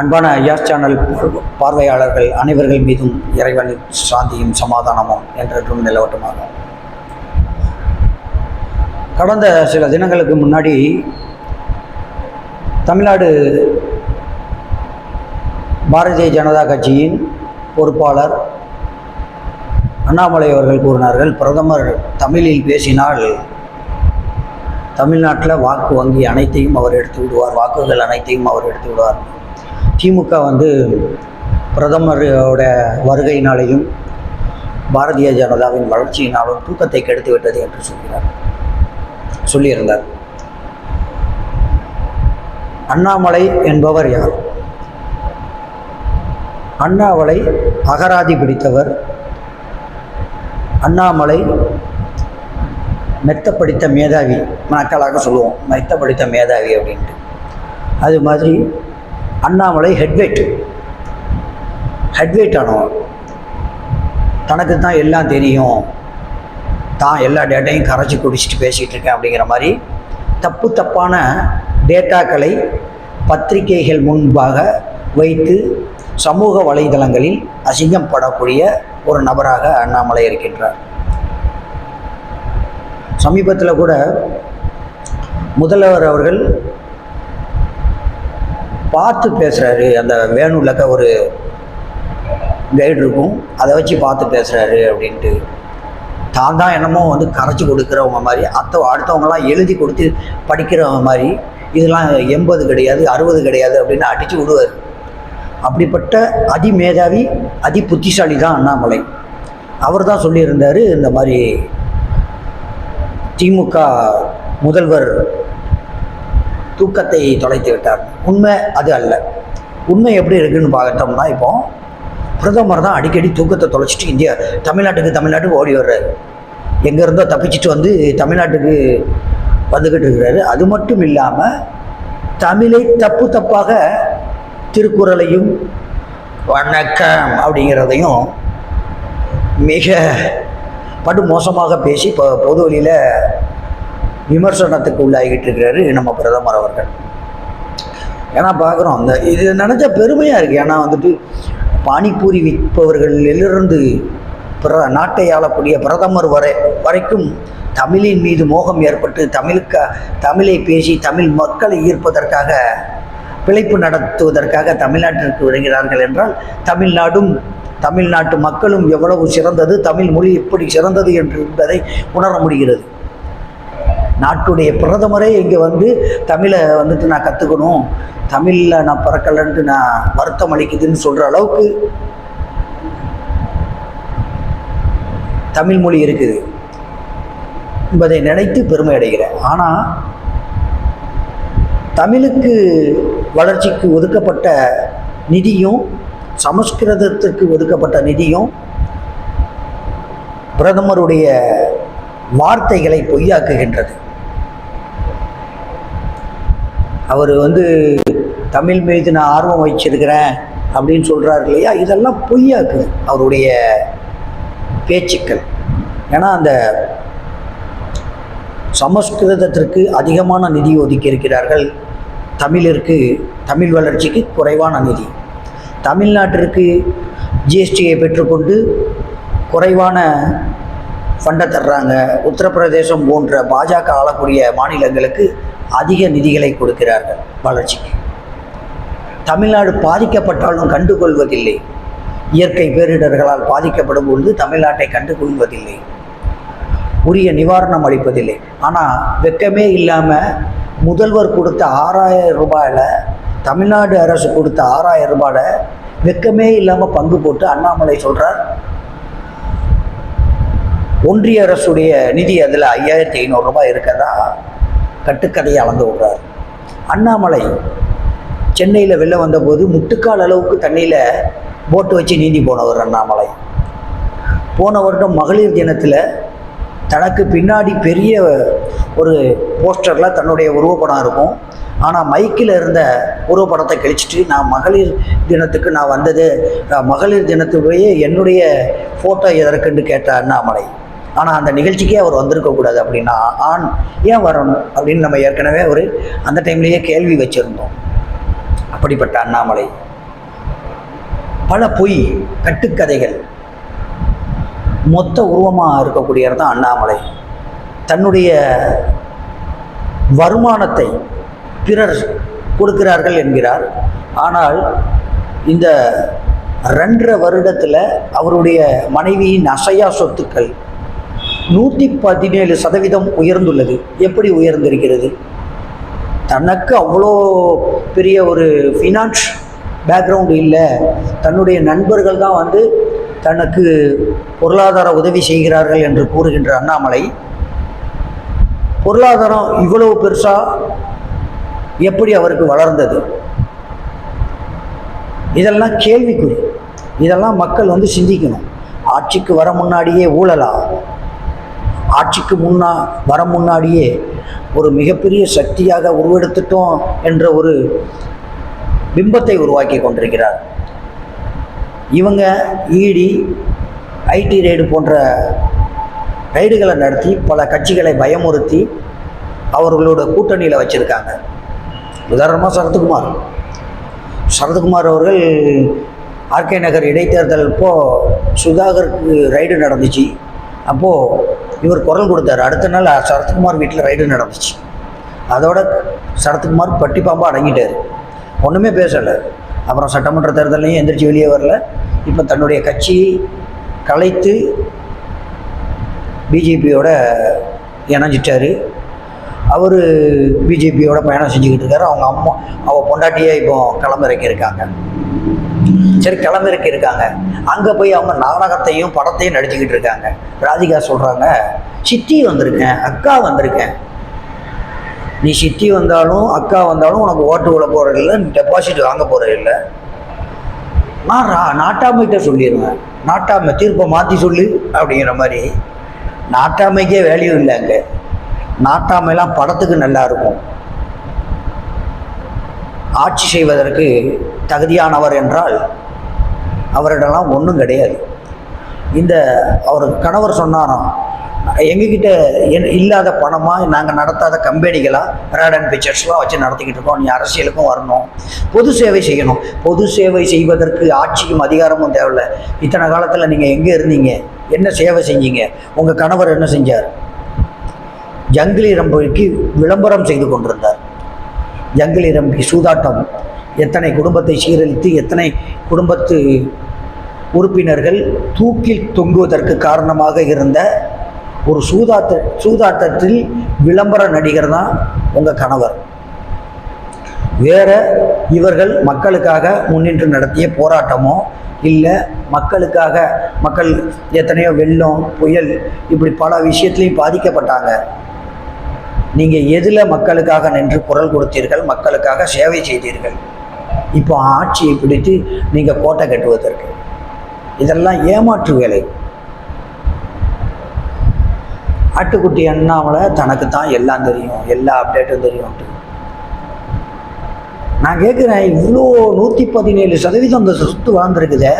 அன்பான ஐயாஸ் சேனல் பார்வையாளர்கள் அனைவர்கள் மீதும் இறைவனின் சாந்தியும் சமாதானமும் என்றென்றும் நிலவட்டமாகும் கடந்த சில தினங்களுக்கு முன்னாடி தமிழ்நாடு பாரதிய ஜனதா கட்சியின் பொறுப்பாளர் அண்ணாமலை அவர்கள் கூறினார்கள் பிரதமர் தமிழில் பேசினால் தமிழ்நாட்டில் வாக்கு வங்கி அனைத்தையும் அவர் எடுத்து விடுவார் வாக்குகள் அனைத்தையும் அவர் எடுத்து விடுவார். திமுக வந்து பிரதமரோட வருகையினாலேயும் பாரதிய ஜனதாவின் வளர்ச்சியினாலும் தூக்கத்தை கெடுத்து விட்டது என்று சொல்கிறார். சொல்லியிருந்தார். அண்ணாமலை என்பவர் யார்? அண்ணாமலை அகராதி பிடித்தவர். அண்ணாமலை மெத்த படித்த மேதாவி மக்களாக சொல்லுவோம் மெத்த படித்த மேதாவி அப்படின்ட்டு. அது மாதிரி அண்ணாமலை ஹெட்வெயிட் ஹெட்வெயிட் ஆனவன். தனக்கு தான் எல்லாம் தெரியும். தான் எல்லா டேட்டையும் கரைச்சி குடிச்சிட்டு பேசிகிட்டு இருக்கேன் அப்படிங்கிற மாதிரி தப்பு தப்பான டேட்டாக்களை பத்திரிகைகள் முன்பாக வைத்து சமூக வலைதளங்களில் அசிங்கம் படக்கூடிய ஒரு நபராக அண்ணாமலை இருக்கின்றார். சமீபத்தில் கூட முதல்வர் அவர்கள் பார்த்து பேசுகிறாரு அந்த வேணுலக்க ஒரு கைடு இருக்கும். அதை வச்சு பார்த்து பேசுகிறாரு அப்படின்ட்டு. தான் தான் என்னமோ வந்து கரைச்சி கொடுக்குறவங்க மாதிரி அத்த அடுத்தவங்களாம் எழுதி கொடுத்து படிக்கிறவங்க மாதிரி இதெல்லாம் எண்பது கிடையாது அறுபது கிடையாது அப்படின்னு அடித்து விடுவார். அப்படிப்பட்ட அதிமேதாவி அதி புத்திசாலி தான் அண்ணாமலை. அவர் தான் சொல்லியிருந்தார் இந்த மாதிரி திமுக முதல்வர் தூக்கத்தை தொலைத்து விட்டார். உண்மை அது அல்ல. உண்மை எப்படி இருக்குன்னு பார்த்தோம்னா இப்போ பிரதமர் தான் அடிக்கடி தூக்கத்தை தொலைச்சிட்டு இந்தியா தமிழ்நாட்டுக்கு தமிழ்நாட்டுக்கு ஓடி வர்றாரு. எங்கே இருந்தோ தப்பிச்சிட்டு வந்து தமிழ்நாட்டுக்கு வந்துக்கிட்டு இருக்கிறாரு. அது மட்டும் இல்லாமல் தமிழை தப்பு தப்பாக திருக்குறளையும் வணக்கம் அப்படிங்கிறதையும் மிக படு மோசமாக பேசி இப்போ பொது வழியில் விமர்சனத்துக்கு உள்ளாகிட்டு இருக்கிறாரு நம்ம பிரதமர் அவர்கள். ஏன்னா பார்க்குறோம் அந்த இது நினச்சா பெருமையாக இருக்குது ஏன்னா வந்துட்டு பானிபூரி விற்பவர்களிலிருந்து பிற நாட்டை ஆளக்கூடிய பிரதமர் வரை வரைக்கும் தமிழின் மீது மோகம் ஏற்பட்டு தமிழுக்க தமிழை பேசி தமிழ் மக்களை ஈர்ப்பதற்காக பிழைப்பு நடத்துவதற்காக தமிழ்நாட்டிற்கு வருகிறார்கள் என்றால் தமிழ்நாடும் தமிழ்நாட்டு மக்களும் எவ்வளவு சிறந்தது தமிழ் மொழி எப்படி சிறந்தது என்று என்பதை உணர முடிகிறது. நாட்டுடைய பிரதமரே இங்கே வந்து தமிழை வந்துட்டு நான் கற்றுக்கணும் தமிழில் நான் பிறக்கலன்ட்டு நான் வருத்தம் அளிக்குதுன்னு சொல்கிற அளவுக்கு தமிழ் மொழி இருக்குது. என்பதை நினைத்து பெருமை அடைகிறேன். ஆனால் தமிழுக்கு வளர்ச்சிக்கு ஒதுக்கப்பட்ட நிதியும் சமஸ்கிருதத்துக்கு ஒதுக்கப்பட்ட நிதியும் பிரதமருடைய வார்த்தைகளை பொய்யாக்குகின்றது. அவர் வந்து தமிழ் மீது நான் ஆர்வம் வச்சிருக்கிறேன் அப்படின்னு சொல்கிறார் இல்லையா? இதெல்லாம் பொய்யாக்குது அவருடைய பேச்சுக்கள். ஏன்னா அந்த சமஸ்கிருதத்திற்கு அதிகமான நிதி ஒதுக்கி இருக்கிறார்கள் தமிழிற்கு தமிழ் வளர்ச்சிக்கு குறைவான நிதி. தமிழ்நாட்டிற்கு ஜிஎஸ்டியை பெற்றுக்கொண்டு குறைவான ஃபண்டை தர்றாங்க. உத்தரப்பிரதேசம் போன்ற பாஜக ஆளக்கூடிய மாநிலங்களுக்கு அதிக நிதிகளை கொடுக்கிறார்கள் வளர்ச்சிக்கு. தமிழ்நாடு பாதிக்கப்பட்டாலும் கண்டுகொள்வதில்லை. இயற்கை பேரிடர்களால் பாதிக்கப்படும் பொழுது தமிழ்நாட்டை கண்டுகொள்வதில்லை. உரிய நிவாரணம் அளிப்பதில்லை. ஆனால் வெக்கமே இல்லாமல் முதல்வர் கொடுத்த ஆறாயிரம் ரூபாயில் தமிழ்நாடு அரசு கொடுத்த ஆறாயிரம் ரூபாயில் வெக்கமே இல்லாமல் பங்கு போட்டு அண்ணாமலை சொல்கிறார் ஒன்றிய அரசுடைய நிதி அதில் ஐயாயிரத்தி ஐநூறுரூபா இருக்கிறதா கட்டுக்கதையை அளந்து விடுறார் அண்ணாமலை சென்னையில் வெளில வந்தபோது முட்டுக்கால் அளவுக்கு தண்ணியில் போட்டு வச்சு நீந்தி போனவர் அண்ணாமலை. போன வருடம் மகளிர் தினத்தில் தனக்கு பின்னாடி பெரிய ஒரு போஸ்டரில் தன்னுடைய உருவப்படம் இருக்கும். ஆனால் மைக்கில் இருந்த உருவப்படத்தை கழிச்சிட்டு நான் மகளிர் தினத்துக்கு நான் வந்தது மகளிர் தினத்துடைய என்னுடைய ஃபோட்டோ எதற்குன்னு கேட்ட அண்ணாமலை. ஆனால் அந்த நிகழ்ச்சிக்கே அவர் வந்திருக்கக்கூடாது அப்படின்னா ஆண் ஏன் வரணும் அப்படின்னு நம்ம ஏற்கனவே ஒரு அந்த டைம்லேயே கேள்வி வச்சுருந்தோம். அப்படிப்பட்ட அண்ணாமலை. பல பொய் கட்டுக்கதைகள். மொத்த உருவமாக இருக்கக்கூடியவர் தான் அண்ணாமலை. தன்னுடைய வருமானத்தை பிறர் கொடுக்கிறார்கள் என்கிறார். ஆனால் இந்த ரெண்டரை வருடத்தில் அவருடைய மனைவியின் அசையா சொத்துக்கள் நூற்றி பதினேழு சதவீதம் உயர்ந்துள்ளது. எப்படி உயர்ந்திருக்கிறது? தனக்கு அவ்வளோ பெரிய ஒரு ஃபினான்ஸ் பேக்ரவுண்டு இல்லை. தன்னுடைய நண்பர்கள் தான் வந்து தனக்கு பொருளாதார உதவி செய்கிறார்கள் என்று கூறுகின்ற அண்ணாமலை பொருளாதாரம் இவ்வளவு பெருசாக எப்படி அவருக்கு வளர்ந்தது? இதெல்லாம் கேள்விக்குறி. இதெல்லாம் மக்கள் வந்து சிந்திக்கணும். ஆட்சிக்கு வர முன்னாடியே ஊழலா? ஆட்சிக்கு முன்னா வர முன்னாடியே ஒரு மிகப்பெரிய சக்தியாக உருவெடுத்துட்டோம் என்ற ஒரு பிம்பத்தை உருவாக்கி கொண்டிருக்கிறார். இவங்க இடி ஐடி ரெய்டு போன்ற ரைடுகளை நடத்தி பல கட்சிகளை பயமுறுத்தி அவர்களோட கூட்டணியில் வச்சுருக்காங்க. உதாரணமாக சரத்குமார். சரத்குமார் அவர்கள் ஆர்கே நகர் இடைத்தேர்தல் இப்போது சுதாகருக்கு ரைடு நடந்துச்சு. அப்போது இவர் குரல் கொடுத்தாரு. அடுத்த நாள் சரத்குமார் வீட்டில் ரைடு நடந்துச்சு. அதோட சரத்குமார் பட்டி பாம்பாக அடங்கிட்டார். ஒன்றுமே பேசலை. அப்புறம் சட்டமன்ற தேர்தலையும் எந்திரிச்சு வெளியே வரல. இப்போ தன்னுடைய கட்சி கலைத்து பிஜேபியோட இணைஞ்சிட்டாரு. அவர் பிஜேபியோட பயணம் செஞ்சுக்கிட்டு இருக்காரு. அவங்க அம்மா அவள் பொண்டாட்டியே இப்போ களமிறக்கி இருக்காங்க சரி கிளம்பிருக்கு இருக்காங்க. அங்கே போய் அவங்க நாடகத்தையும் படத்தையும் நடிச்சுக்கிட்டு இருக்காங்க. ராதிகா சொல்கிறாங்க சித்தி வந்திருக்கேன் அக்கா வந்திருக்கேன். நீ சித்தி வந்தாலும் அக்கா வந்தாலும் உனக்கு ஓட்டு விட போகிறது இல்லை நீ டெபாசிட் வாங்க போகிறது இல்லை. நான் ரா நாட்டாமைகிட்ட சொல்லிடுவேன். நாட்டாமை தீர்ப்பை மாற்றி சொல்லு அப்படிங்கிற மாதிரி. நாட்டாமைக்கே வேல்யூ இல்லை அங்கே. நாட்டாமைலாம் படத்துக்கு நல்லா இருக்கும். ஆட்சி செய்வதற்கு தகுதியானவர் என்றால் அவரிடலாம் ஒன்றும் கிடையாது. இந்த அவர் கணவர் சொன்னாராம் எங்ககிட்ட என் இல்லாத பணமாக நாங்கள் நடத்தாத கம்பெனிகளாக ரேட் அண்ட் பிக்சர்ஸ்லாம் வச்சு நடத்திக்கிட்டு இருக்கோம் நீ அரசியலுக்கும் வரணும். பொது சேவை செய்யணும். பொது சேவை செய்வதற்கு ஆட்சியும் அதிகாரமும் தேவையில்லை. இத்தனை காலத்தில் நீங்கள் எங்கே இருந்தீங்க? என்ன சேவை செஞ்சீங்க? உங்கள் கணவர் என்ன செஞ்சார்? ஜங்கிலி ரம்பிக்கு விளம்பரம் செய்து கொண்டிருந்தார். ஜங்கிலி சூதாட்டம் எத்தனை குடும்பத்தை சீரழித்து எத்தனை குடும்பத்து உறுப்பினர்கள் தூக்கில் தொங்குவதற்கு காரணமாக இருந்த ஒரு சூதாட்ட சூதாட்டத்தில் விளம்பர நடிகர் தான் உங்கள் கணவர். வேற இவர்கள் மக்களுக்காக முன்னின்று நடத்திய போராட்டமோ இல்லை மக்களுக்காக மக்கள் எத்தனையோ வெள்ளம் புயல் இப்படி பல விஷயத்துலையும் பாதிக்கப்பட்டாங்க. நீங்கள் எதில் மக்களுக்காக நின்று குரல் கொடுத்தீர்கள் மக்களுக்காக சேவை செய்தீர்கள்? இப்போ ஆட்சியை பிடித்து நீங்கள் கோட்டை கட்டுவதற்கு. இதெல்லாம் ஏமாற்று வேலை. ஆட்டுக்குட்டி அண்ணாமலை தனக்கு தான் எல்லாம் தெரியும் எல்லா அப்டேட்டும் தெரியும்ட்டு நான் கேட்குறேன் இவ்வளோ நூற்றி பதினேழு சதவீதம் இந்த சொத்து வளர்ந்துருக்குதே.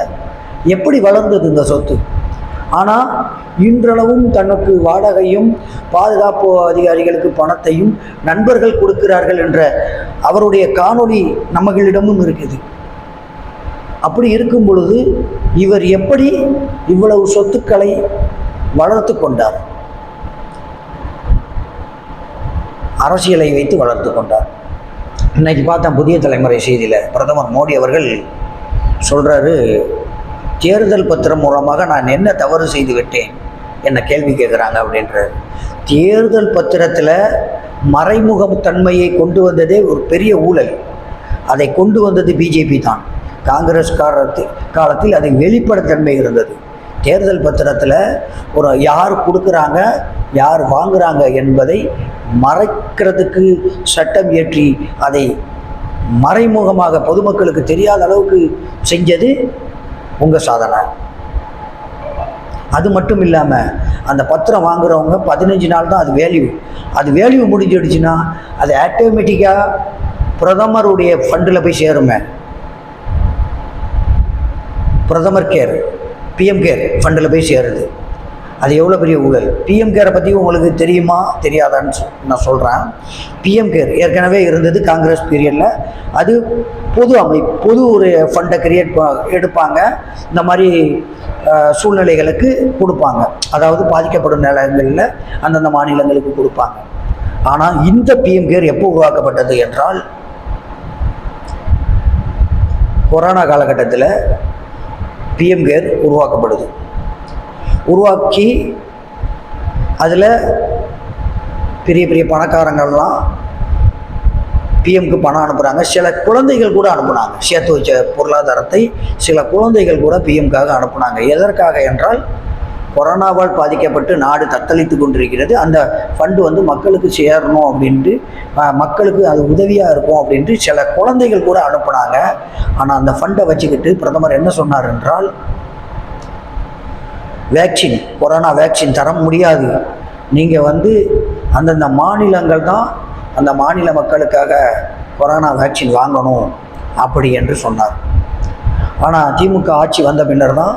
எப்படி வளர்ந்தது இந்த சொத்து? ஆனால் இன்றளவும் தனக்கு வாடகையும் பாதுகாப்பு அதிகாரிகளுக்கு பணத்தையும் நண்பர்கள் கொடுக்கிறார்கள் என்ற அவருடைய காணொளி நம்மகளிடமும் இருக்குது. அப்படி இருக்கும் பொழுது இவர் எப்படி இவ்வளவு சொத்துக்களை வளர்த்து கொண்டார்? அரசியலை வைத்து வளர்த்து கொண்டார். இன்னைக்கு பார்த்தேன் புதிய தலைமுறை செய்தியில் பிரதமர் மோடி அவர்கள் சொல்கிறாரு தேர்தல் பத்திரம் மூலமாக நான் என்ன தவறு செய்து விட்டேன் என்ன கேள்வி கேட்குறாங்க அப்படின்றார். தேர்தல் பத்திரத்தில் மறைமுக தன்மையை கொண்டு வந்ததே ஒரு பெரிய ஊழல். அதை கொண்டு வந்தது பிஜேபி தான். காங்கிரஸ் காலத்தில் காலத்தில் அது வெளிப்படைத்தன்மை இருந்தது. தேர்தல் பத்திரத்தில் ஒரு யார் கொடுக்குறாங்க யார் வாங்குறாங்க என்பதை மறைக்கிறதுக்கு சட்டம் இயற்றி அதை மறைமுகமாக பொதுமக்களுக்கு தெரியாத அளவுக்கு செஞ்சது உங்கள் சாதனை. அது மட்டும் இல்லாமல் அந்த பத்திரம் வாங்குறவங்க பதினஞ்சு நாள் தான் அது வேல்யூ அது வேல்யூ முடிஞ்சிடுச்சுன்னா அது ஆட்டோமேட்டிக்காக பிரதமருடைய ஃபண்டில் போய் சேருமே. பிரதமர் கேர் பிஎம் கேர் ஃபண்டில் போய் சேருது. அது எவ்வளோ பெரிய ஊழல்? பிஎம் கேரை பற்றி உங்களுக்கு தெரியுமா? தெரியாதான்னு நான் சொல்கிறேன் பிஎம் கேர் ஏற்கனவே இருந்தது காங்கிரஸ் பீரியடில் அது பொது அமைப்பு பொது ஒரு ஃபண்டை கிரியேட் எடுப்பாங்க. இந்த மாதிரி சூழ்நிலைகளுக்கு கொடுப்பாங்க. அதாவது பாதிக்கப்படும் நிலங்களில் அந்தந்த மாநிலங்களுக்கு கொடுப்பாங்க. ஆனால் இந்த பிஎம் கேர் எப்போ உருவாக்கப்பட்டது என்றால் கொரோனா காலகட்டத்தில் பிஎம் கேர் உருவாக்கப்படுது. உருவாக்கி அதில் பெரிய பெரிய பணக்காரங்கள்லாம் பிஎம்க்கு பணம் அனுப்புகிறாங்க சில குழந்தைகள் கூட அனுப்புனாங்க. சேர்த்து வச்ச பொருளாதாரத்தை சில குழந்தைகள் கூட பிஎம்காக அனுப்புனாங்க. எதற்காக என்றால் கொரோனாவால் பாதிக்கப்பட்டு நாடு தத்தளித்து கொண்டிருக்கிறது. அந்த ஃபண்டு வந்து மக்களுக்கு சேரணும் அப்படின்ட்டு மக்களுக்கு அது உதவியாக இருக்கும் அப்படின்ட்டு சில குழந்தைகள் கூட அனுப்புனாங்க. ஆனால் அந்த ஃபண்டை வச்சுக்கிட்டு பிரதமர் என்ன சொன்னார் என்றால் வேக்சின் கொரோனா வேக்சின் தர முடியாது. நீங்கள் வந்து அந்தந்த மாநிலங்கள் தான் அந்த மாநில மக்களுக்காக கொரோனா வேக்சின் வாங்கணும் அப்படி என்று சொன்னார். ஆனால் திமுக ஆட்சி வந்த பின்னர் தான்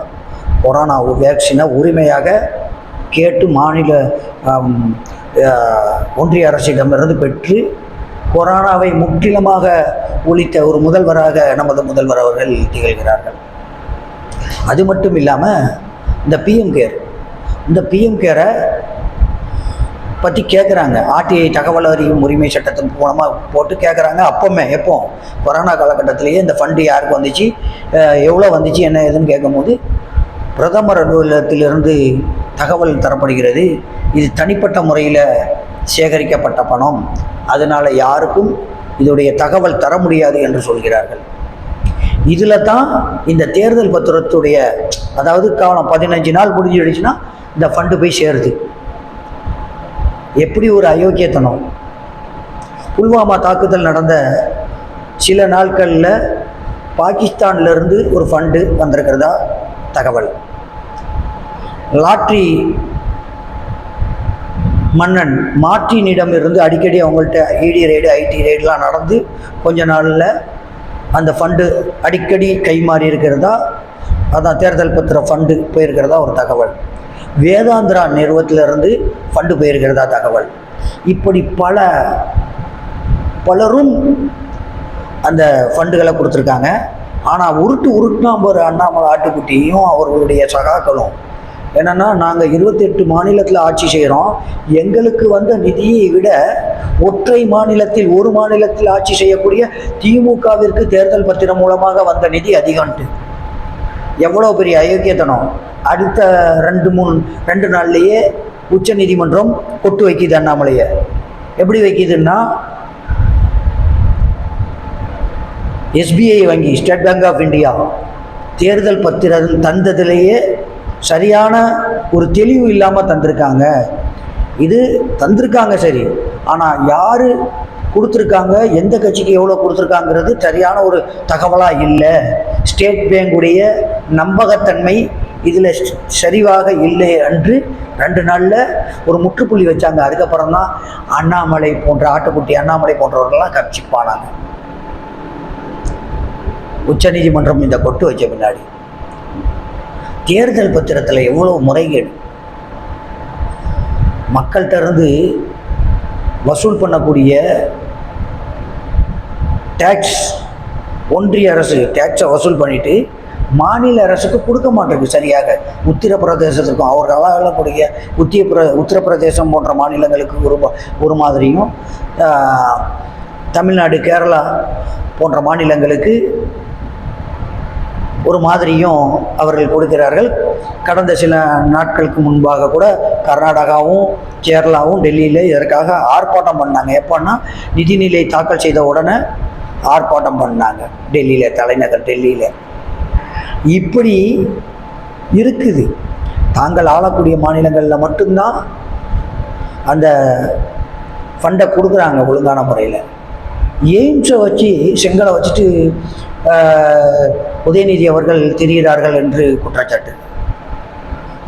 கொரோனா வேக்சினை உரிமையாக கேட்டு மாநில ஒன்றிய அரசிடமிருந்து பெற்று கொரோனாவை முற்றிலுமாக ஒழித்த ஒரு முதல்வராக நமது முதல்வர் அவர்கள் திகழ்கிறார்கள். அது மட்டும் இல்லாமல் இந்த பிஎம் கேர் இந்த பிஎம் கேரை பற்றி கேட்குறாங்க ஆர்டிஐ தகவல் அறியும் உரிமை சட்டத்தின் மூலமாக போட்டு கேட்குறாங்க அப்போவுமே எப்போ? கொரோனா காலகட்டத்திலேயே இந்த ஃபண்டு யாருக்கு வந்துச்சு? எவ்வளோ வந்துச்சு? என்ன ஏதுன்னு கேட்கும்போது பிரதமர் அலுவலகத்திலிருந்து தகவல் தரப்படுகிறது. இது தனிப்பட்ட முறையில் சேகரிக்கப்பட்ட பணம். அதனால் யாருக்கும் இதோடைய தகவல் தர முடியாது என்று சொல்கிறார்கள். இதில் தான் இந்த தேர்தல் பத்திரத்துடைய அதாவது காலம் பதினஞ்சு நாள் முடிஞ்சிடுச்சுன்னா இந்த ஃபண்டு போய் சேருது. எப்படி ஒரு அயோக்கியத்தனம்? புல்வாமா தாக்குதல் நடந்த சில நாட்களில் பாகிஸ்தான்லேருந்து ஒரு ஃபண்டு வந்திருக்கிறதா? தகவல். லாட்ரி மன்னன் மார்டினிடம் இருந்து அடிக்கடி அவங்கள்ட்ட இடி ரைடு ஐடி ரைடுலாம் நடந்து கொஞ்ச நாளில் அந்த ஃபண்டு அடிக்கடி கை மாறி இருக்கிறதா? அதான் தேர்தல் பத்திர ஃபண்டு போயிருக்கிறதா ஒரு தகவல். வேதாந்திரா நிறுவனத்திலிருந்து ஃபண்டு போயிருக்கிறதா தகவல். இப்படி பல பலரும் அந்த ஃபண்டுகளை கொடுத்துருக்காங்க. ஆனால் உருட்டு உருட்டுனா ஒரு அண்ணாமலை ஆட்டுக்குட்டியும் அவர்களுடைய சகாக்களும். என்னென்னா நாங்கள் இருபத்தெட்டு மாநிலத்தில் ஆட்சி செய்கிறோம் எங்களுக்கு வந்த நிதியை விட ஒற்றை மாநிலத்தில் ஒரு மாநிலத்தில் ஆட்சி செய்யக்கூடிய திமுகவிற்கு தேர்தல் பத்திரம் மூலமாக வந்த நிதி அதிகம்ட்டு எவ்வளோ பெரிய அயோக்கியத்தனம். அடுத்த ரெண்டு மூணு ரெண்டு நாள்லேயே உச்ச நீதிமன்றம் கொட்டு வைக்கிது அண்ணாமலையை. எப்படி வைக்கிதுன்னா எஸ்பிஐ வங்கி ஸ்டேட் பேங்க் ஆஃப் இந்தியா தேர்தல் பத்திரம் தந்ததிலேயே சரியான ஒரு தெளிவு இல்லாமல் தந்திருக்காங்க. இது தந்திருக்காங்க சரி. ஆனால் யார் கொடுத்துருக்காங்க எந்த கட்சிக்கு எவ்வளோ கொடுத்துருக்காங்கிறது சரியான ஒரு தகவலாக இல்லை. ஸ்டேட் பேங்குடைய நம்பகத்தன்மை இதில் சரிவாக இல்லை என்று ரெண்டு நாளில் ஒரு முற்றுப்புள்ளி வச்சாங்க. அதுக்கப்புறம் தான் அண்ணாமலை போன்ற ஆட்டுக்குட்டி அண்ணாமலை போன்றவர்கள்லாம் கட்சிப்பானாங்க உச்சநீதிமன்றம் இந்த கொட்டு வச்ச பின்னாடி. தேர்தல் பத்திரத்தில் எவ்வளோ முறைகேடு? மக்கள்கிட்ட இருந்து வசூல் பண்ணக்கூடிய டேக்ஸ் ஒன்றிய அரசு டேக்ஸை வசூல் பண்ணிட்டு மாநில அரசுக்கு கொடுக்க மாட்டேங்குது சரியாக. உத்தரப்பிரதேசத்துக்கும் அவர் அளவிடக்கூடிய உத்திய பிர உத்தரப்பிரதேசம் போன்ற மாநிலங்களுக்கு ஒரு ஒரு மாதிரியும் தமிழ்நாடு கேரளா போன்ற மாநிலங்களுக்கு ஒரு மாதிரியும் அவர்கள் கொடுக்கிறார்கள். கடந்த சில நாட்களுக்கு முன்பாக கூட கர்நாடகாவும் கேரளாவும் டெல்லியில் இதற்காக ஆர்ப்பாட்டம் பண்ணாங்க. எப்போன்னா நிதிநிலை தாக்கல் செய்த உடனே ஆர்ப்பாட்டம் பண்ணாங்க. டெல்லியில் தலைநகர் டெல்லியில். இப்படி இருக்குது. தாங்கள் ஆளக்கூடிய மாநிலங்களில் மட்டும்தான் அந்த ஃபண்டை கொடுக்குறாங்க ஒழுங்கான முறையில். எய்ம்ஸை வச்சு செங்கலை வச்சுட்டு உதயநிதி அவர்கள் தெரிகிறார்கள் என்று குற்றச்சாட்டு.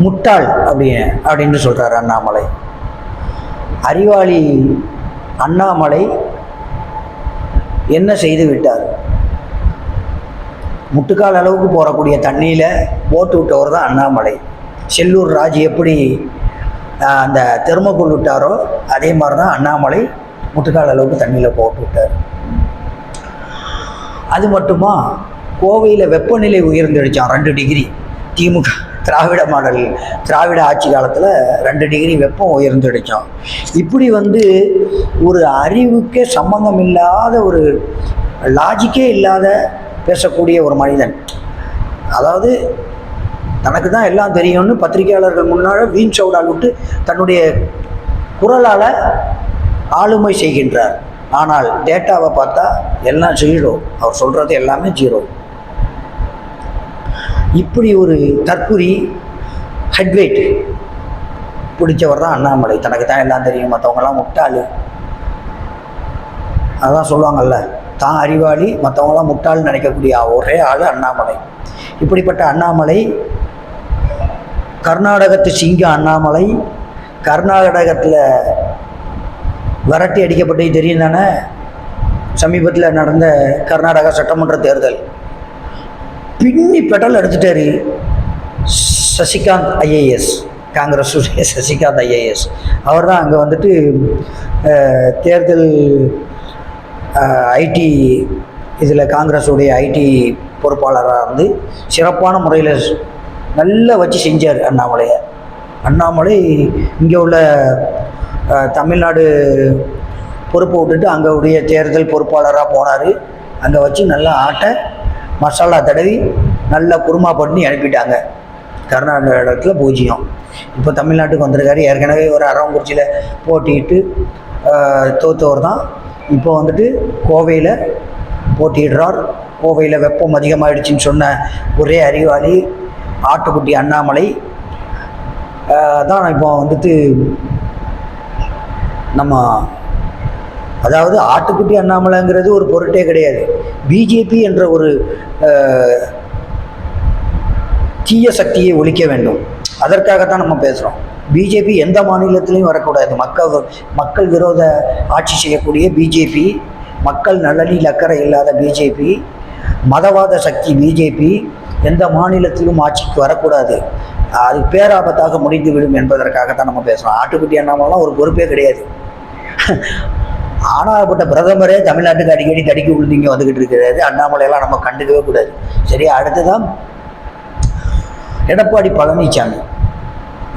முட்டாள் அப்படி அப்படின்னு சொல்கிறார் அண்ணாமலை. அறிவாளி அண்ணாமலை என்ன செய்து விட்டார்? முட்டுக்கால் அளவுக்கு போகக்கூடிய தண்ணியில் போட்டு விட்டவர் தான் அண்ணாமலை. செல்லூர் ராஜ் எப்படி அந்த தெருமக்குள் விட்டாரோ அதே மாதிரி தான் அண்ணாமலை முட்டுக்கால் அளவுக்கு தண்ணியில் போட்டு விட்டார். அது மட்டுமா? கோவையில் வெப்பநிலை உயர்ந்துடுச்சான் ரெண்டு டிகிரி. திமுக திராவிட மாடல் திராவிட ஆட்சி காலத்தில் ரெண்டு டிகிரி வெப்பம் உயர்ந்துடுச்சோம். இப்படி வந்து ஒரு அறிவுக்கே சம்பந்தம் இல்லாத ஒரு லாஜிக்கே இல்லாத பேசக்கூடிய ஒரு மனிதன். அதாவது தனக்கு தான் எல்லாம் தெரியும்னு பத்திரிகையாளர்கள் முன்னால் வீண் சவுடால் விட்டு தன்னுடைய குரலால் ஆளுமை செய்கின்றார். ஆனால் டேட்டாவை பார்த்தா எல்லாம் ஜீரோ அவர் சொல்கிறது எல்லாமே ஜீரோ இப்படி ஒரு தற்குறி ஹெட்வெயிட் பிடிச்சவர் தான் அண்ணாமலை. தனக்கு தான் எல்லாம் தெரியும். மற்றவங்கெல்லாம் முட்டாள். அதான் சொல்லுவாங்கல்ல தான் அறிவாளி மற்றவங்களாம் முட்டாள்னு நினைக்கக்கூடிய ஒரே ஆள் அண்ணாமலை. இப்படிப்பட்ட அண்ணாமலை கர்நாடகத்து சிங்க அண்ணாமலை கர்நாடகத்தில் விரட்டி அடிக்கப்பட்டு தெரியும் தானே சமீபத்தில் நடந்த கர்நாடகா சட்டமன்ற தேர்தல். பின்னி பெடல் எடுத்துட்டாரு. சசிகாந்த் ஐஏஎஸ் காங்கிரஸ் சசிகாந்த் ஐஏஎஸ் அவர் தான் அங்கே வந்துட்டு தேர்தல் ஐடி இதில் காங்கிரஸுடைய ஐடி பொறுப்பாளராக இருந்து சிறப்பான முறையில் நல்லா வச்சு செஞ்சார் அண்ணாமலையை அண்ணாமலை இங்கே உள்ள தமிழ்நாடு பொறுப்பை விட்டுட்டு அங்கே உடைய தேர்தல் பொறுப்பாளராக போனார். அங்கே வச்சு நல்லா ஆட்ட மசாலா தடவி நல்லா குருமா பண்ணி அனுப்பிட்டாங்க. கர்நாடகத்தில் பூஜ்ஜியம். இப்போ தமிழ்நாட்டுக்கு வந்திருக்காரு. ஏற்கனவே ஒரு அரவங்குறிச்சியில் போட்டியிட்டு தோத்தவர் தான். இப்போ வந்துட்டு கோவையில் போட்டியிடுறார். கோவையில் வெப்பம் அதிகமாகிடுச்சின்னு சொன்ன ஒரே அறிவாளி ஆட்டுக்குட்டி அண்ணாமலை. தான் இப்போ வந்துட்டு நம்ம அதாவது ஆட்டுக்குட்டி அண்ணாமலைங்கிறது ஒரு பொருட்டே கிடையாது. பிஜேபி என்ற ஒரு தீய சக்தியை ஒழிக்க வேண்டும். அதற்காகத்தான் நம்ம பேசுகிறோம் பிஜேபி எந்த மாநிலத்திலையும் வரக்கூடாது. மக்கள் மக்கள் விரோத ஆட்சி செய்யக்கூடிய பிஜேபி மக்கள் நலனில் அக்கறை இல்லாத பிஜேபி மதவாத சக்தி பிஜேபி எந்த மாநிலத்திலும் ஆட்சிக்கு வரக்கூடாது. அது பேராபத்தாக முடிந்துவிடும் என்பதற்காகத்தான் நம்ம பேசுகிறோம் ஆட்டுக்குட்டி அண்ணாமலாம் ஒரு பொறுப்பே கிடையாது. ஆனாப்பட்ட பிரதமரே தமிழ்நாட்டுக்கு அடிக்கடி தடுக்கி விழுந்து இங்கே வந்துக்கிட்டு இருக்கிறாரு. அண்ணாமலையெல்லாம் நம்ம கண்டுக்கவே கூடாது. சரி அடுத்ததான் எடப்பாடி பழனிசாமி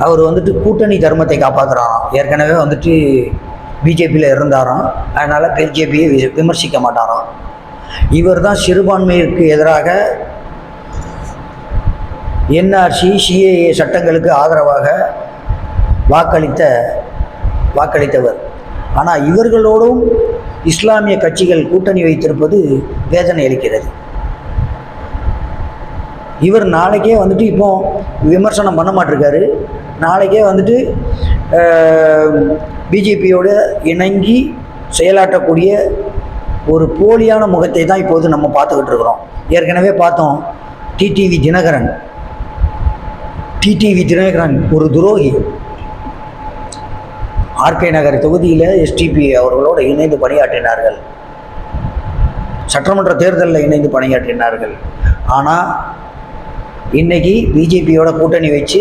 அவர் வந்துட்டு கூட்டணி தர்மத்தை காப்பாற்றுறாராம் ஏற்கனவே வந்துட்டு பிஜேபியில் இருந்தாராம். அதனால் பிஜேபியை வி விமர்சிக்க மாட்டாராம். இவர் தான் சிறுபான்மையிற்கு எதிராக என்ஆர்சி சிஏஏ சட்டங்களுக்கு ஆதரவாக வாக்களித்த வாக்களித்தவர். ஆனால் இவர்களோடும் இஸ்லாமிய கட்சிகள் கூட்டணி வைத்திருப்பது வேதனை அளிக்கிறது. இவர் நாளைக்கே வந்துட்டு இப்போ விமர்சனம் பண்ண மாட்டிருக்காரு. நாளைக்கே வந்துட்டு பிஜேபியோட இணங்கி செயலாற்றக்கூடிய ஒரு போலியான முகத்தை தான் இப்போது நம்ம பார்த்துக்கிட்டு இருக்கிறோம். ஏற்கனவே பார்த்தோம் டிடிவி தினகரன். டிடிவி தினகரன் ஒரு துரோகி. ஆர்கே நகர் தொகுதியில் எஸ்டிபி அவர்களோடு இணைந்து பணியாற்றினார்கள். சட்டமன்ற தேர்தலில் இணைந்து பணியாற்றினார்கள். ஆனால் இன்னைக்கு பிஜேபியோட கூட்டணி வச்சு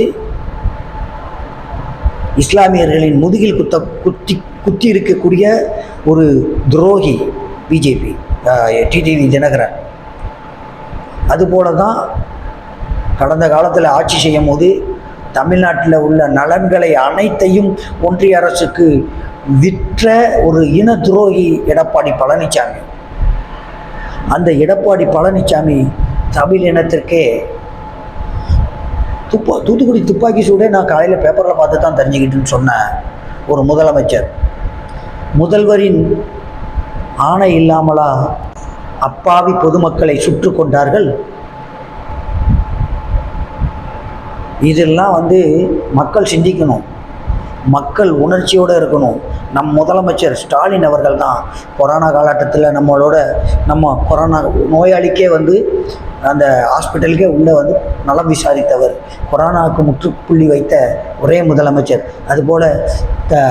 இஸ்லாமியர்களின் முதுகில் குத்த குத்தி குத்தி இருக்கக்கூடிய ஒரு துரோகி பிஜேபி டிடிவி தினகரன். அதுபோல தான் கடந்த காலத்தில் ஆட்சி செய்யும் போது தமிழ்நாட்டில் உள்ள நலன்களை அனைத்தையும் ஒன்றிய அரசுக்கு விற்ற ஒரு இன துரோகி எடப்பாடி பழனிசாமி. அந்த எடப்பாடி பழனிசாமி தமிழ் இனத்திற்கே துப்பா தூத்துக்குடி துப்பாக்கி சூடே நான் காலையில் பேப்பரில் பார்த்து தான் தெரிஞ்சுக்கிட்டுன்னு சொன்ன ஒரு முதலமைச்சர். முதல்வரின் ஆணை இல்லாமலா அப்பாவி பொதுமக்களை சுற்று கொண்டார்கள்? இதெல்லாம் வந்து மக்கள் சிந்திக்கணும். மக்கள் உணர்ச்சியோடு இருக்கணும். நம் முதலமைச்சர் ஸ்டாலின் அவர்கள் தான் கொரோனா காலகட்டத்தில் நம்மளோட நம்ம கொரோனா நோயாளிக்கே வந்து அந்த ஹாஸ்பிட்டலுக்கே உள்ளே வந்து நலம் விசாரித்தவர். கொரோனாவுக்கு முற்றுப்புள்ளி வைத்த ஒரே முதலமைச்சர். அதுபோல் த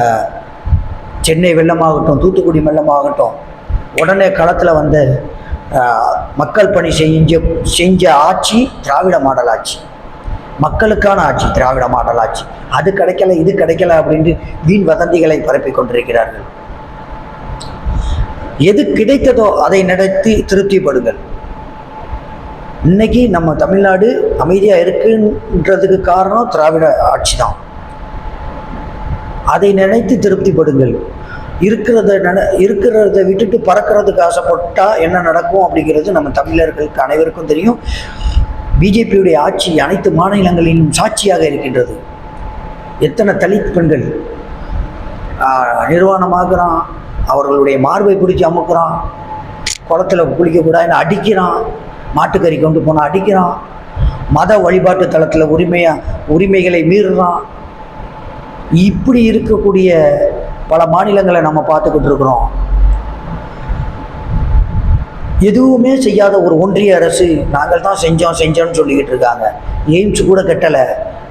சென்னை வெள்ளமாகட்டும் தூத்துக்குடி வெள்ளமாகட்டும் உடனே களத்தில் வந்த மக்கள் பணி செஞ்ச செஞ்ச ஆட்சி திராவிட மாடல் ஆட்சி. மக்களுக்கான ஆட்சி திராவிட மாடல் ஆட்சி. அது கிடைக்கல இது கிடைக்கல அப்படின்ட்டு வீண் வதந்திகளை பரப்பிக் கொண்டிருக்கிறார்கள். எது கிடைத்ததோ அதை நடத்தி திருப்திப்படுங்கள். இன்னைக்கு நம்ம தமிழ்நாடு அமைதியாக இருக்குன்றதுக்கு காரணம் திராவிட ஆட்சி தான். அதை நினைத்து திருப்திப்படுங்கள். இருக்கிறத நட இருக்கிறத விட்டுட்டு பறக்கிறதுக்கு ஆசைப்பட்டா என்ன நடக்கும் அப்படிங்கிறது நம்ம தமிழர்களுக்கு அனைவருக்கும் தெரியும். பிஜேபியுடைய ஆட்சி அனைத்து மாநிலங்களிலும் சாட்சியாக இருக்கின்றது. எத்தனை தலித் பெண்கள் நிர்வாணமாக்குறான் அவர்களுடைய மார்பை பிடிச்சி அமுக்குறான் குளத்துல குளிக்கக்கூடாதுன்னு அடிக்கிறான் மாட்டுக்கறி கொண்டு போனால் அடிக்கிறான் மத வழிபாட்டு தளத்தில் உரிமையாக உரிமைகளை மீறுறான். இப்படி இருக்கக்கூடிய பல மாநிலங்களை நம்ம பார்த்துக்கிட்டு இருக்கிறோம். எதுவுமே செய்யாத ஒரு ஒன்றிய அரசு நாங்கள் தான் செஞ்சோம் செஞ்சோம்னு சொல்லிக்கிட்டு இருக்காங்க. எய்ம்ஸ் கூட கட்டலை.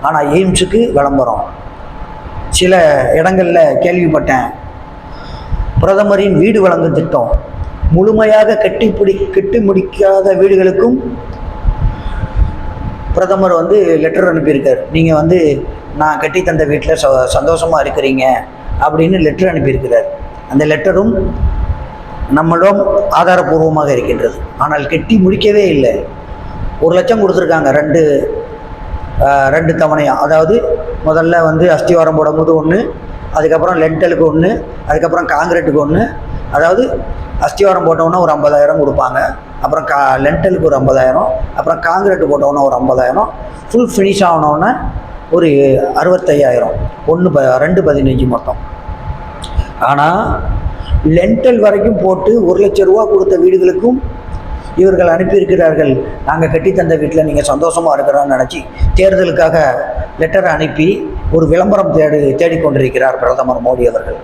ஆனால் எய்ம்ஸுக்கு விளம்பரம். சில இடங்களில் கேள்விப்பட்டேன். பிரதமரின் வீடு வழங்கும் திட்டம். முழுமையாக கட்டிப்பிடி கட்டி முடிக்காத வீடுகளுக்கும் பிரதமர் வந்து லெட்டர் அனுப்பியிருக்கார். நீங்கள் வந்து நான் கட்டி தந்த வீட்டில் ச சந்தோஷமாக இருக்கிறீங்க அப்படின்னு லெட்டர் அனுப்பியிருக்கிறார். அந்த லெட்டரும் நம்மளிடம் ஆதாரபூர்வமாக இருக்கின்றது. ஆனால் கெட்டி முடிக்கவே இல்லை. ஒரு லட்சம் கொடுத்துருக்காங்க. ரெண்டு ரெண்டு தவணையாக அதாவது முதல்ல வந்து அஸ்திவாரம் போடும்போது ஒன்று அதுக்கப்புறம் லென்டலுக்கு ஒன்று அதுக்கப்புறம் காங்கிரீட்டுக்கு ஒன்று அதாவது அஸ்திவாரம் போட்டோன்னா ஒரு ஐம்பதாயிரம் கொடுப்பாங்க. அப்புறம் கா லென்டலுக்கு ஒரு ஐம்பதாயிரம் அப்புறம் காங்கிரீட் போட்டோன்னா ஒரு ஐம்பதாயிரம். ஃபுல் ஃபினிஷ் ஆகணுன்னா ஒரு அறுபத்தையாயிரம். ஒன்று ப ரெண்டு பதினஞ்சு மொத்தம். ஆனால் லென்டல் வரைக்கும் போட்டு ஒரு லட்சம் ரூபா கொடுத்த வீடுகளுக்கும் இவர்கள் அனுப்பியிருக்கிறார்கள். நாங்கள் கட்டி தந்த வீட்டில் நீங்கள் சந்தோஷமாக இருக்கிறோன்னு நினச்சி தேர்தலுக்காக லெட்டரை அனுப்பி ஒரு விளம்பரம் தேடி தேடிக்கொண்டிருக்கிறார் பிரதமர் மோடி அவர்கள்.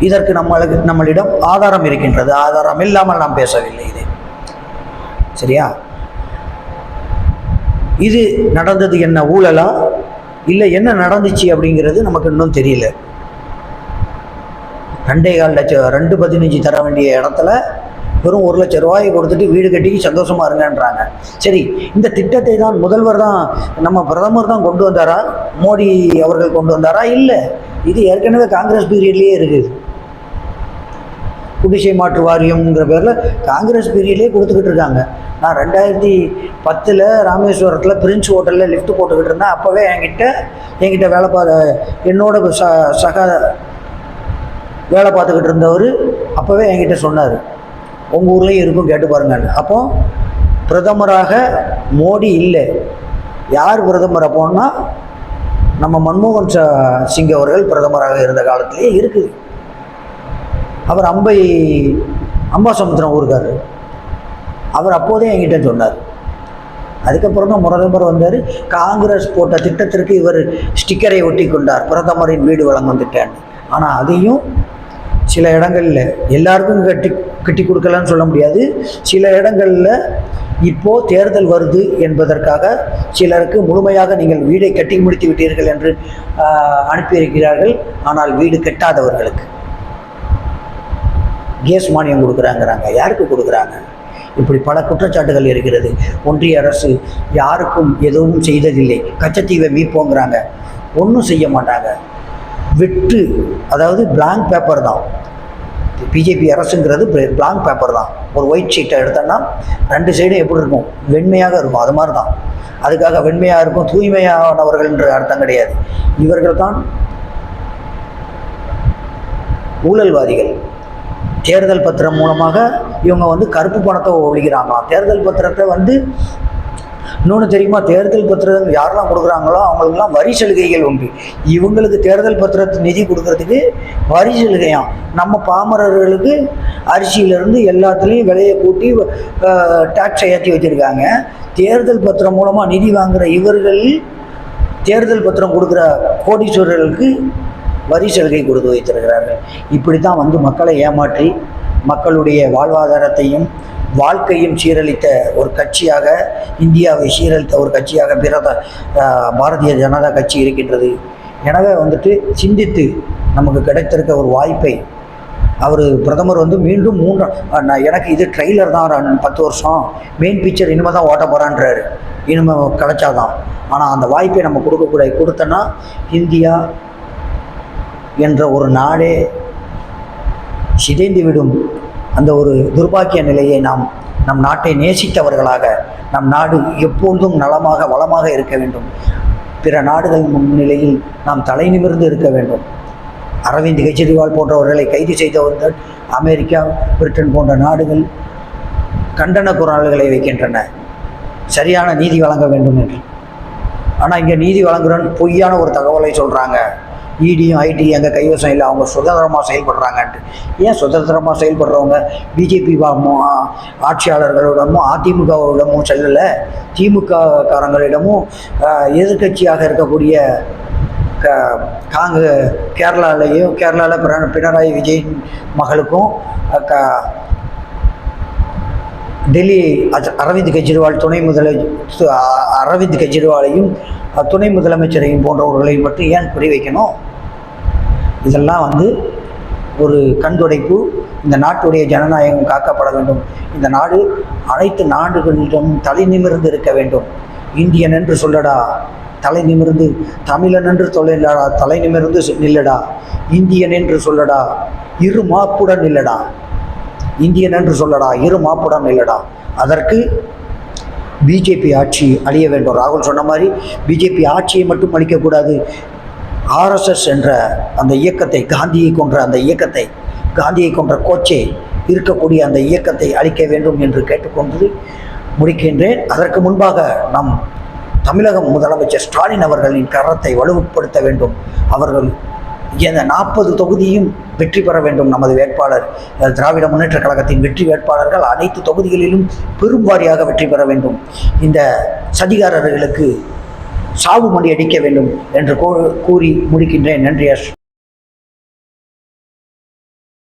இதற்கு நம்மளுக்கு நம்மளிடம் ஆதாரம் இருக்கின்றது. ஆதாரம் இல்லாமல் நாம் பேசவில்லை இது. சரியா? இது நடந்தது என்ன ஊழலா? இல்லை என்ன நடந்துச்சு அப்படிங்கிறது நமக்கு இன்னும் தெரியல. ரெண்டே கால் லட்சம் ரெண்டு பதினஞ்சு தர வேண்டிய இடத்துல வெறும் ஒரு லட்சம் ரூபாயை கொடுத்துட்டு வீடு கட்டி சந்தோஷமாக இருங்கன்றாங்க. சரி இந்த திட்டத்தை தான் முதல்வர் தான் நம்ம பிரதமர் தான் கொண்டு வந்தாரா? மோடி அவர்கள் கொண்டு வந்தாரா? இல்லை. இது ஏற்கனவே காங்கிரஸ் பீரியட்லேயே இருக்குது குடிசை மாற்று வாரியம்ங்கிற பேரில் காங்கிரஸ் பீரியட்லேயே கொடுத்துக்கிட்டு இருக்காங்க. நான் ரெண்டாயிரத்தி பத்தில் ராமேஸ்வரத்தில் பிரின்ஸ் ஹோட்டலில் லிஃப்ட் போட்டுக்கிட்டு இருந்தேன். அப்போவே என்கிட்ட என்கிட்ட வேலை பார்த்த என்னோட ச சக வேலை பார்த்துக்கிட்டு இருந்தவர் அப்போவே என்கிட்ட சொன்னார். உங்கள் ஊர்லேயும் இருக்கும் கேட்டு பாருங்கன்னு. அப்போ பிரதமராக மோடி இல்லை. யார் பிரதமர் அப்போன்னா நம்ம மன்மோகன் சிங் அவர்கள் பிரதமராக இருந்த காலத்திலேயே இருக்குது அவர் அம்பை அம்பாசமுத்திரம் ஊருக்கார். அவர் அப்போதே என்கிட்ட சொன்னார். அதுக்கப்புறம் தான் பிரதமர் வந்தார். காங்கிரஸ் போட்ட திட்டத்திற்கு இவர் ஸ்டிக்கரை ஒட்டி கொண்டார். பிரதமரின் வீடு வழங்கும் திட்டம். ஆனால் அதையும் சில இடங்களில் எல்லாருக்கும் கட்டி கட்டி கொடுக்கலான்னு சொல்ல முடியாது. சில இடங்களில் இப்போது தேர்தல் வருது என்பதற்காக சிலருக்கு முழுமையாக நீங்கள் வீடை கட்டி முடித்து விட்டீர்கள் என்று அனுப்பியிருக்கிறார்கள். ஆனால் வீடு கட்டாதவர்களுக்கு. கேஸ் மானியம் கொடுக்குறாங்கிறாங்க. யாருக்கு கொடுக்குறாங்க? இப்படி பல குற்றச்சாட்டுகள் இருக்கிறது. ஒன்றிய அரசு யாருக்கும் எதுவும் செய்ததில்லை. கச்சத்தீவை மீட்போங்கிறாங்க. ஒன்றும் செய்ய மாட்டாங்க. விட்டு அதாவது பிளாங்க் பேப்பர் தான். பிஜேபி அரசுங்கிறது பிளாங்க் பேப்பர் தான். ஒரு ஒயிட் ஷீட்டை எடுத்தோன்னா ரெண்டு சைடும் எப்படி இருக்கும்? வெண்மையாக இருக்கும். அது மாதிரி தான் அதுக்காக வெண்மையாக இருக்கும் தூய்மையானவர்கள்ன்ற அர்த்தம் கிடையாது. இவர்கள் தான் ஊழல்வாதிகள். தேர்தல் பத்திரம் மூலமாக இவங்க வந்து கருப்பு பணத்தை ஒழிக்கிறாங்களாம். தேர்தல் பத்திரத்தை வந்து இன்னொன்று தெரியுமா? தேர்தல் பத்திரம் யாரெல்லாம் கொடுக்குறாங்களோ அவங்களுக்குலாம் வரி சலுகைகள் உண்டு. இவங்களுக்கு தேர்தல் பத்திரத்து நிதி கொடுக்கறதுக்கு வரி சலுகையாம் நம்ம பாமரர்களுக்கு அரிசியிலேருந்து எல்லாத்துலேயும் விலையை கூட்டி டேக்ஸை ஏற்றி வச்சுருக்காங்க. தேர்தல் பத்திரம் மூலமாக நிதி வாங்குகிற இவர்கள் தேர்தல் பத்திரம் கொடுக்குற கோடீஸ்வரர்களுக்கு வரி சலுகை கொடுத்து வைத்திருக்கிறார்கள். இப்படி தான் வந்து மக்களை ஏமாற்றி மக்களுடைய வாழ்வாதாரத்தையும் வாழ்க்கையும் சீரழித்த ஒரு கட்சியாக இந்தியாவை சீரழித்த ஒரு கட்சியாக பிரத பாரதிய ஜனதா கட்சி இருக்கின்றது. எனவே வந்துட்டு சிந்தித்து நமக்கு கிடைத்திருக்க ஒரு வாய்ப்பை அவர் பிரதமர் வந்து மீண்டும் மூன்று நான் எனக்கு இது ட்ரெய்லர் தான் பத்து வருஷம் மெயின் பிக்சர் இனிமேல் தான் ஓட்ட போகிறான்றாரு இனிமேல் கிடைச்சாதான் ஆனால் அந்த வாய்ப்பை நம்ம கொடுக்கக்கூடாது கொடுத்தோன்னா இந்தியா என்ற ஒரு நாடே சிதைந்துவிடும் அந்த ஒரு துர்பாக்கிய நிலையை நாம் நம் நாட்டை நேசித்தவர்களாக நம் நாடு எப்பொழுதும் நலமாக வளமாக இருக்க வேண்டும். பிற நாடுகள் முன்னிலையில் நாம் தலை நிமிர்ந்து இருக்க வேண்டும். அரவிந்த் கெஜ்ரிவால் போன்றவர்களை கைது செய்தவர்கள் அமெரிக்கா பிரிட்டன் போன்ற நாடுகள் கண்டன குரல்களை வைக்கின்றன. சரியான நீதி வழங்க வேண்டும் என்று. ஆனால் இங்கே நீதி வழங்குறன் பொய்யான ஒரு தகவலை சொல்கிறாங்க இடியும் ஐடி எங்கள் கைவசம் இல்லை. அவங்க சுதந்திரமாக செயல்படுறாங்கன்ட்டு. ஏன் சுதந்திரமாக செயல்படுறவங்க பிஜேபி ஆட்சியாளர்களிடமும் அதிமுகவிடமும் செல்லலை. திமுக காரங்களிடமும் எதிர்க்கட்சியாக இருக்கக்கூடிய க காங்க கேரளாலேயும் கேரளாவில் பிர- பினராயி விஜயின் மகளுக்கும் க டெல்லி அரவிந்த் கெஜ்ரிவால் துணை முதல சு- அரவிந்த் கெஜ்ரிவாலையும் துணை முதலமைச்சரையும் போன்றவர்களையும் மட்டும் ஏன் குறி வைக்கணும் இதெல்லாம் வந்து ஒரு கண்துடைப்பு. இந்த நாட்டுடைய ஜனநாயகம் காக்கப்பட வேண்டும். இந்த நாடு அனைத்து நாடுகளிடம் தலை நிமிர்ந்து இருக்க வேண்டும். இந்தியன் என்று சொல்லடா தலை நிமிர்ந்து. தமிழன் என்று சொல்லடா தலை நிமிர்ந்து நில்லடா. இந்தியன் என்று சொல்லடா இரு மாப்புடன் நில்லடா. இந்தியன் என்று சொல்லடா இரு மாப்புடன் இல்லடா. அதற்கு பிஜேபி ஆட்சி அழிய வேண்டும். ராகுல் சொன்ன மாதிரி பிஜேபி ஆட்சியை மட்டும் அழிக்கக்கூடாது ஆர்எஸ்எஸ் என்ற அந்த இயக்கத்தை காந்தியை கொன்ற அந்த இயக்கத்தை காந்தியை கொன்ற கோச்சே இருக்கக்கூடிய அந்த இயக்கத்தை அழிக்க வேண்டும் என்று கேட்டுக்கொண்டு முடிக்கின்றேன். அதற்கு முன்பாக நம் தமிழக முதலமைச்சர் ஸ்டாலின் அவர்களின் கரத்தை வலுப்படுத்த வேண்டும். அவர்கள் இந்த நாற்பது தொகுதியும் வெற்றி பெற வேண்டும் நமது வேட்பாளர். திராவிட முன்னேற்ற கழகத்தின் வெற்றி வேட்பாளர்கள் அனைத்து தொகுதிகளிலும் பெரும்பாரியாக வெற்றி பெற வேண்டும். இந்த சதிகாரர்களுக்கு சாவு மணி அடிக்க வேண்டும் என்று கூ- கூறி முடிக்கின்றேன். நன்றி அஷ்